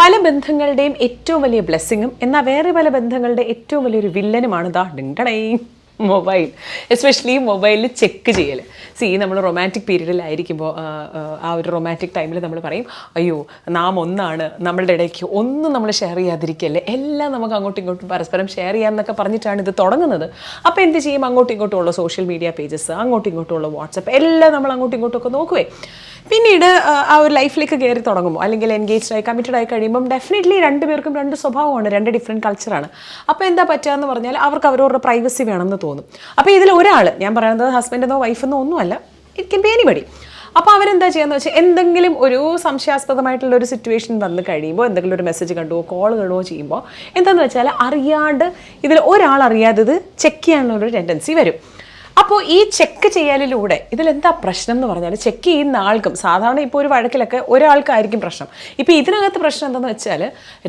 പല ബന്ധങ്ങളുടെയും ഏറ്റവും വലിയ ബ്ലെസ്സിങ്ങും എന്നാൽ വേറെ പല ബന്ധങ്ങളുടെ ഏറ്റവും വലിയൊരു വില്ലനുമാണ് ദാ ഡിണ്ടടേ മൊബൈൽ. എസ്പെഷ്യലി മൊബൈലിൽ ചെക്ക് ചെയ്യൽ സി നമ്മൾ റൊമാന്റിക് പീരീഡിലായിരിക്കുമ്പോൾ ആ ഒരു റൊമാന്റിക് ടൈമിൽ നമ്മൾ പറയും അയ്യോ നാം ഒന്നാണ് നമ്മളുടെ ഇടയ്ക്ക് ഒന്നും നമ്മൾ ഷെയർ ചെയ്യാതിരിക്കല്ലേ എല്ലാം നമുക്ക് അങ്ങോട്ടും ഇങ്ങോട്ടും പരസ്പരം ഷെയർ ചെയ്യാമെന്നൊക്കെ പറഞ്ഞിട്ടാണ് ഇത് തുടങ്ങുന്നത്. അപ്പോൾ എന്ത് ചെയ്യും? അങ്ങോട്ടും ഇങ്ങോട്ടുമുള്ള സോഷ്യൽ മീഡിയ പേജസ് അങ്ങോട്ടും ഇങ്ങോട്ടുമുള്ള വാട്സപ്പ് എല്ലാം നമ്മൾ അങ്ങോട്ടും ഇങ്ങോട്ടും ഒക്കെ നോക്കുവേ. പിന്നീട് ആ, ഒരു ലൈഫിലേക്ക് കയറി തുടങ്ങുമ്പോൾ അല്ലെങ്കിൽ എൻഗേജ്ഡ് ആയി കമ്മിറ്റഡ് ആയി കഴിയുമ്പം ഡെഫിനറ്റ്ലി രണ്ട് പേർക്കും രണ്ട് സ്വഭാവമാണ് രണ്ട് ഡിഫറെന്റ് കൾച്ചറാണ് അപ്പോൾ എന്താ പറ്റുക എന്ന് പറഞ്ഞാൽ അവർക്ക് അവരവരുടെ പ്രൈവസി വേണമെന്ന് തോന്നും. അപ്പോൾ ഇതിൽ ഒരാൾ ഞാൻ പറയുന്നത് ഹസ്ബൻഡെന്നോ വൈഫെന്നോ ഒന്നുമല്ല ഇറ്റ് കെൻ ബി എനിബഡി അപ്പോൾ അവരെന്താ ചെയ്യുന്നത് വെച്ചാൽ എന്തെങ്കിലും ഒരു സംശയാസ്പദമായിട്ടുള്ള ഒരു സിറ്റുവേഷൻ വന്ന് കഴിയുമ്പോൾ എന്തെങ്കിലും ഒരു മെസ്സേജ് കണ്ടുവോ കോൾ കണ്ടുവോ ചെയ്യുമ്പോൾ എന്താണെന്ന് വെച്ചാൽ അറിയാണ്ട് ഇതിൽ ഒരാൾ അറിയാതെ ചെക്ക് ചെയ്യാനുള്ളൊരു ടെൻഡൻസി വരും. അപ്പോൾ ഈ ചെക്ക് ചെയ്യലിലൂടെ ഇതിലെന്താ പ്രശ്നം എന്ന് പറഞ്ഞാൽ ചെക്ക് ചെയ്യുന്ന ആൾക്കും സാധാരണ ഇപ്പോൾ ഒരു വഴക്കിലൊക്കെ ഒരാൾക്കായിരിക്കും പ്രശ്നം. ഇപ്പോൾ ഇതിനകത്ത് പ്രശ്നം എന്താണെന്ന് വെച്ചാൽ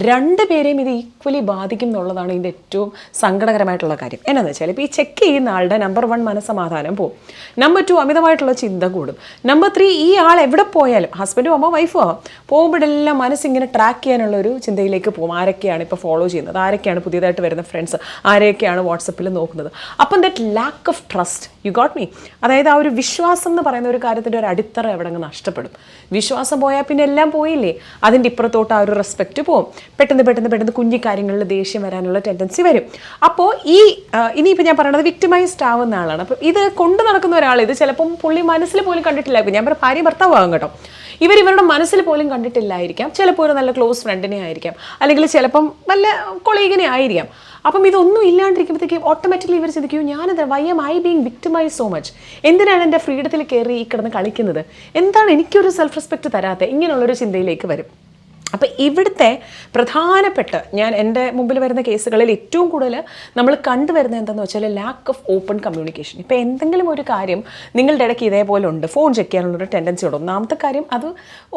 രണ്ട് പേരെയും ഇത് ഈക്വലി ബാധിക്കും എന്നുള്ളതാണ് ഇതിന്റെ ഏറ്റവും സങ്കടകരമായിട്ടുള്ള കാര്യം. എന്നാന്ന് വെച്ചാൽ ഇപ്പോൾ ഈ ചെക്ക് ചെയ്യുന്ന ആളുടെ നമ്പർ വൺ മനസ്സമാധാനം പോകും നമ്പർ ടു അമിതമായിട്ടുള്ള ചിന്ത കൂടും. നമ്പർ ത്രീ ഈ ആൾ എവിടെ പോയാലും ഹസ്ബൻഡും ആവാം വൈഫും ആവാം പോകുമ്പോഴെല്ലാം മനസ്സിങ്ങനെ ട്രാക്ക് ചെയ്യാനുള്ള ഒരു ചിന്തയിലേക്ക് പോകും. ആരൊക്കെയാണ് ഇപ്പോൾ ഫോളോ ചെയ്യുന്നത്? ആരൊക്കെയാണ് പുതിയതായിട്ട് വരുന്ന ഫ്രണ്ട്സ് ആരെയൊക്കെയാണ് വാട്സപ്പിൽ നോക്കുന്നത്? അപ്പം that lack of trust you got me അതായത് ആ ഒരു വിശ്വാസം എന്ന് പറയുന്ന ഒരു കാര്യത്തിന്റെ ഒരു അടിത്തറ എവിടെ നഷ്ടപ്പെടും വിശ്വാസം പോയാൽ പിന്നെ എല്ലാം പോയില്ലേ? അതിന്റെ ഇപ്പുറത്തോട്ട് ആ ഒരു റെസ്പെക്റ്റ് പോകും പെട്ടെന്ന് പെട്ടെന്ന് പെട്ടെന്ന് കുഞ്ഞി കാര്യങ്ങളിൽ ദേഷ്യം വരാനുള്ള ടെൻഡൻസി വരും. അപ്പോൾ ഈ ഇനിയിപ്പോൾ ഞാൻ പറയണത് വിക്ടിമൈസ്ഡ് ആവുന്ന ആളാണ്. അപ്പോൾ ഇത് കൊണ്ടു നടക്കുന്ന ഒരാൾ ഇത് ചിലപ്പം പുള്ളി മനസ്സിൽ പോലും കണ്ടിട്ടില്ല. ഞാൻ പറയാം ഭാര്യ ഭർത്താവാകും കേട്ടോ. ഇവർ ഇവരുടെ മനസ്സിൽ പോലും കണ്ടിട്ടില്ലായിരിക്കാം. ചിലപ്പോൾ ഒരു നല്ല ക്ലോസ് ഫ്രണ്ടിനെ ആയിരിക്കാം. അല്ലെങ്കിൽ ചിലപ്പം നല്ല കൊളീഗിനെ ആയിരിക്കാം. അപ്പം ഇതൊന്നും ഇല്ലാണ്ടിരിക്കുമ്പോഴത്തേക്കും ഓട്ടോമാറ്റിക്കലി ഇവർ ചിന്തിക്കും ഞാനത് why am I being victimise so much എന്തിനാണ് എന്റെ ഫ്രീഡത്തിൽ കയറി ഈ കിടന്ന് കളിക്കുന്നത്? എന്താണ് എനിക്കൊരു സെൽഫ് റെസ്പെക്റ്റ് തരാത്ത? ഇങ്ങനെയുള്ളൊരു ചിന്തയിലേക്ക് വരും. അപ്പോൾ ഇവിടുത്തെ പ്രധാനപ്പെട്ട ഞാൻ എന്റെ മുമ്പിൽ വരുന്ന കേസുകളിൽ ഏറ്റവും കൂടുതൽ നമ്മൾ കണ്ടുവരുന്നത് എന്താണെന്ന് വെച്ചാൽ ലാക്ക് ഓഫ് ഓപ്പൺ കമ്മ്യൂണിക്കേഷൻ ഇപ്പോൾ എന്തെങ്കിലും ഒരു കാര്യം നിങ്ങളുടെ ഇടയ്ക്ക് ഇതേപോലെ ഉണ്ട്. ഫോൺ ചെക്ക് ചെയ്യാനുള്ളൊരു ടെൻഡൻസി ഉണ്ട്. ഒന്നാമത്തെ കാര്യം അത്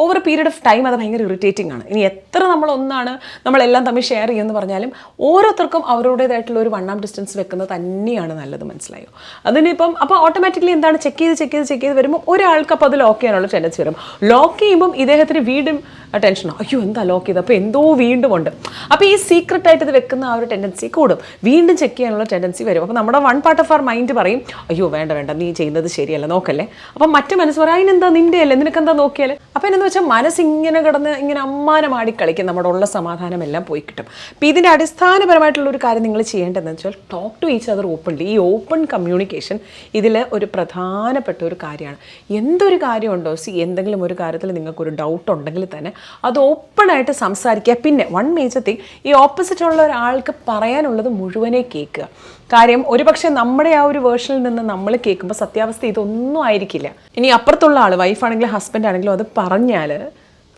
ഓവർ പീരീഡ് ഓഫ് ടൈം അത് ഭയങ്കര ഇറിറ്റേറ്റിംഗ് ആണ്. ഇനി എത്ര നമ്മൾ ഒന്നാണ് നമ്മളെല്ലാം തമ്മിൽ ഷെയർ ചെയ്യുമെന്ന് പറഞ്ഞാലും ഓരോരുത്തർക്കും അവരുടേതായിട്ടുള്ള ഒരു വൺ ആം ഡിസ്റ്റൻസ് വെക്കുന്നത് തന്നെയാണ് നല്ലത് മനസ്സിലായോ? അതിനിപ്പം അപ്പോൾ ഓട്ടോമാറ്റിക്കലി എന്താണ്? ചെക്ക് ചെയ്ത് ചെക്ക് ചെയ്ത് ചെക്ക് ചെയ്ത് വരുമ്പോൾ ഒരാൾക്ക് അപ്പോൾ അത് ലോക്ക് ചെയ്യാനുള്ള ടെൻഡൻസി വരും. ലോക്ക് ചെയ്യുമ്പം ഇദ്ദേഹത്തിന് വീണ്ടും ടെൻഷനോ അയ്യോ എന്താ ലോക്ക് ചെയ്ത് അപ്പോൾ എന്തോ വീണ്ടും ഉണ്ട് അപ്പോൾ ഈ സീക്രട്ട് ആയിട്ട് ഇത് വെക്കുന്ന ആ ഒരു ടെൻഡൻസി കൂടും. വീണ്ടും ചെക്ക് ചെയ്യാനുള്ള ടെൻഡൻസി വരും. അപ്പോൾ നമ്മുടെ one part of our mind പറയും അയ്യോ വേണ്ട വേണ്ട നീ ചെയ്യുന്നത് ശരിയല്ല നോക്കല്ലേ? അപ്പം മറ്റു മനസ്സ് പറയും അതിനെന്താ നിന്റെ അല്ലേ നിനക്കെന്താ നോക്കിയാൽ അപ്പോൾ എന്നു വെച്ചാൽ മനസ്സ് ഇങ്ങനെ കിടന്ന് ഇങ്ങനെ അമ്മാനമാടി കളിക്കും. നമ്മുടെ ഉള്ള സമാധാനം എല്ലാം പോയി കിട്ടും. അപ്പോൾ ഇതിന്റെ അടിസ്ഥാനപരമായിട്ടുള്ള ഒരു കാര്യം നിങ്ങൾ ചെയ്യേണ്ടതെന്ന് വെച്ചാൽ talk to each other openly ഈ ഓപ്പൺ കമ്മ്യൂണിക്കേഷൻ ഇതിൽ ഒരു പ്രധാനപ്പെട്ട ഒരു കാര്യമാണ്. എന്തൊരു കാര്യമുണ്ടോ? സി എന്തെങ്കിലും ഒരു കാര്യത്തിൽ നിങ്ങൾക്കൊരു ഡൗട്ട് ഉണ്ടെങ്കിൽ തന്നെ അത് ഓപ്പണായിട്ട് സംസാരിക്കുക. പിന്നെ വൺ മേജർ തിങ് ഈ ഓപ്പോസിറ്റ് ഉള്ള ഒരാൾക്ക് പറയാനുള്ളത് മുഴുവനെ കേൾക്കുക. കാര്യം ഒരുപക്ഷെ നമ്മുടെ ആ ഒരു വേർഷനിൽ നിന്ന് നമ്മൾ കേൾക്കുമ്പോൾ സത്യാവസ്ഥ ഇതൊന്നും ആയിരിക്കില്ല. ഇനി അപ്പുറത്തുള്ള ആൾ വൈഫാണെങ്കിലും ഹസ്ബൻഡ് ആണെങ്കിലും അത് പറഞ്ഞാൽ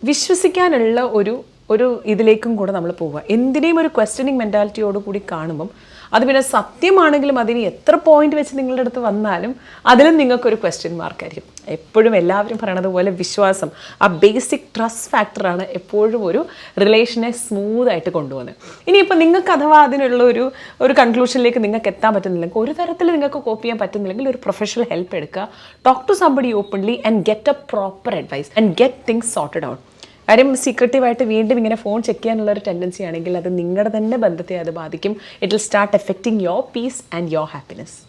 വിശ്വസിക്കാനുള്ള ഒരു ഒരു ഇതിലേക്കും കൂടെ നമ്മൾ പോവുക. എന്തിനേയും ഒരു ക്വസ്റ്റ്യനിങ് മെന്റാലിറ്റിയോട് കൂടി കാണുമ്പം അത് പിന്നെ സത്യമാണെങ്കിലും അതിന് എത്ര പോയിന്റ് വെച്ച് നിങ്ങളുടെ അടുത്ത് വന്നാലും അതിലും നിങ്ങൾക്കൊരു ക്വസ്റ്റ്യൻ മാർക്കായിരിക്കും എപ്പോഴും എല്ലാവരും പറയണത് പോലെ വിശ്വാസം ആ ബേസിക് ട്രസ്റ്റ് ഫാക്ടറാണ് എപ്പോഴും ഒരു റിലേഷനെ സ്മൂത്ത് ആയിട്ട് കൊണ്ടുപോകുന്നത്. ഇനിയിപ്പോൾ നിങ്ങൾക്ക് അഥവാ അതിനുള്ള ഒരു ഒരു കൺക്ലൂഷനിലേക്ക് നിങ്ങൾക്ക് എത്താൻ പറ്റുന്നില്ലെങ്കിൽ ഒരു തരത്തിൽ നിങ്ങൾക്ക് കോപ്പ് ചെയ്യാൻ പറ്റുന്നില്ലെങ്കിൽ ഒരു പ്രൊഫഷണൽ ഹെൽപ്പ് എടുക്കുക. Talk to somebody openly and get a proper advice and get things sorted out കാര്യം സീക്രട്ടീവായിട്ട് വീണ്ടും ഇങ്ങനെ ഫോൺ ചെക്ക് ചെയ്യാനുള്ള ഒരു ടെൻഡൻസി ആണെങ്കിൽ അത് നിങ്ങളുടെ തന്നെ ബന്ധത്തെ അത് ബാധിക്കും. It will start affecting your peace and your happiness